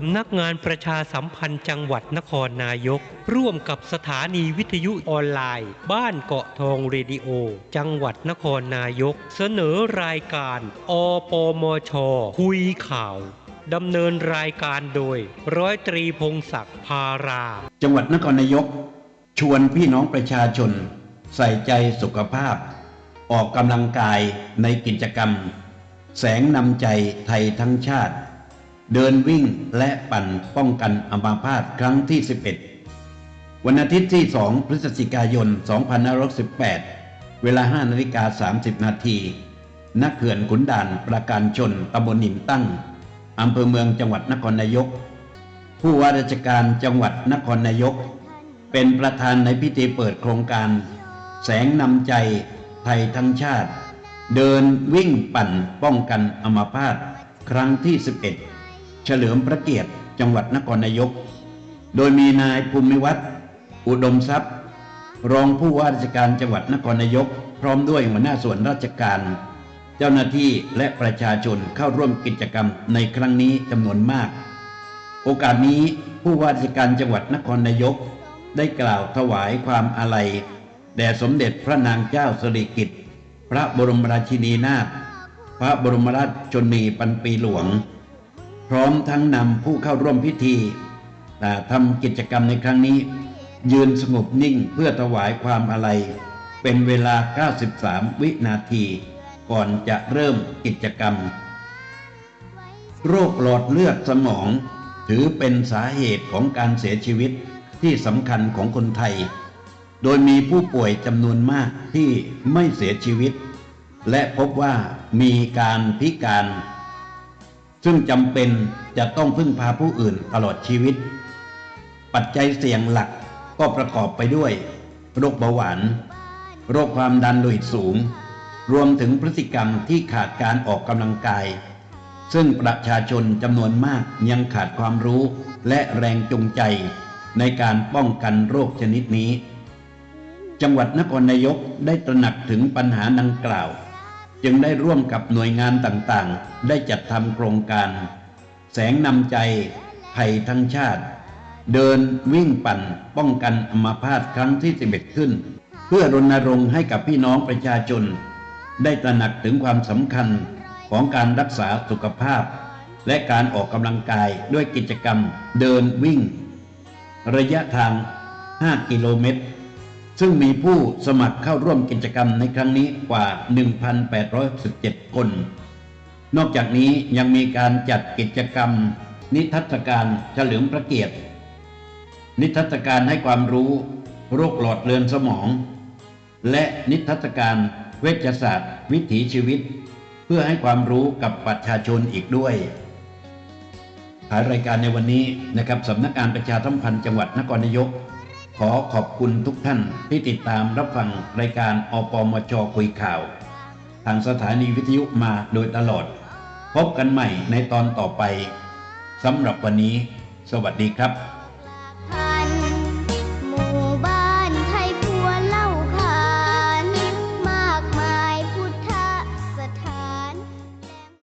สำนักงานประชาสัมพันธ์จังหวัดนครนายก ร่วมกับสถานีวิทยุออนไลน์ บ้านเกาะทองเรดิโอ จังหวัดนครนายก เสนอรายการอปมช คุยข่าวดำเนินรายการโดย ร้อยตรีพงศักดิ์พารา จังหวัดนครนายก ชวนพี่น้องประชาชน ใส่ใจสุขภาพ ออกกำลังกายในกิจกรรม แสงนำใจไทยทั้งชาติ เดินวิ่งและปั่นป้องกันอัมาพาตครั้งที่ 11 วันอาทิตย์ที่ 2 พฤศจิกายน 2518 เวลา 5นาฬิกา30 นาทีณเขื่อนขุนด่านประการชนตำบลหินตั้งอำเภอเมืองจังหวัดนครนายก ผู้ว่าราชการจังหวัดนครนายก เป็นประธานในพิธีเปิดโครงการ แสงนำใจไทยทั้งชาติ เดินวิ่งปั่นป้องกันอัมาพาตครั้งที่ 11 เฉลิมพระเกียรติ จังหวัดนครนายก โดยมีนายภูมิวัฒน์อุดมทรัพย์ รองผู้ว่าราชการจังหวัดนครนายก พร้อมด้วยหัวหน้าส่วนราชการ เจ้าหน้าที่และประชาชนเข้าร่วมกิจกรรมในครั้งนี้จำนวนมาก โอกาสนี้ผู้ว่าราชการจังหวัดนครนายก ได้กล่าวถวายความอาลัยแด่สมเด็จพระนางเจ้าสิริกิติ์พระบรมราชินีนาถพระบรมราชชนนีพันปีหลวง พร้อมทั้งนำผู้เข้าร่วมพิธีแต่ทำกิจกรรมในครั้งนี้ ยืนสงบนิ่งเพื่อถวายความอาลัย เป็นเวลา 93 วินาที ก่อนจะเริ่มกิจกรรม โรคหลอดเลือดสมอง ถือเป็นสาเหตุของการเสียชีวิตที่สำคัญของคนไทย โดยมีผู้ป่วยจำนวนมากที่ไม่เสียชีวิต และพบว่ามีการพิการ ซึ่งจำเป็นจะต้องพึ่งพาผู้อื่นตลอดชีวิต ปัจจัยเสี่ยงหลักก็ประกอบไปด้วย โรคเบาหวาน โรคความดันโลหิตสูง รวมถึงพฤติกรรมที่ขาดการออกกำลังกาย ซึ่งประชาชนจำนวนมากยังขาดความรู้และแรงจูงใจในการป้องกันโรคชนิดนี้ จังหวัดนครนายกได้ตระหนักถึงปัญหาดังกล่าว จึงได้ร่วมกับหน่วยงานต่างๆ ได้จัดทำโครงการ แสงนำใจไทยทั้งชาติ เดินวิ่งปั่นป้องกันอัมาพาตครั้งที่ 11 ขึ้น เพื่อรณรงค์ให้กับพี่น้องประชาชน ได้ตระหนักถึงความสำคัญของการรักษาสุขภาพ และการออกกำลังกายด้วยกิจกรรม เดินวิ่ง ระยะทาง 5 กิโลเมตร ซึ่งมีผู้สมัครเข้าร่วมกิจกรรมในครั้งนี้กว่า 1,817 คน นอกจากนี้ยังมีการจัดกิจกรรม นิทรรศการเฉลิมพระเกียรติ นิทรรศการให้ความรู้ โรคหลอดเลือนสมอง และนิทรรศการเวชศาสตร์ วิถีชีวิต เพื่อให้ความรู้กับประชาชนอีกด้วยขายรายการในวันนี้นะครับสำนักงานประชาสัมพันธ์จังหวัดนครนายก ขอขอบคุณทุกท่านที่ติดตามรับฟังรายการอปมจคุยข่าว ทางสถานีวิทยุมาโดยตลอด พบกันใหม่ในตอนต่อไปสำหรับวันนี้ สวัสดีครับ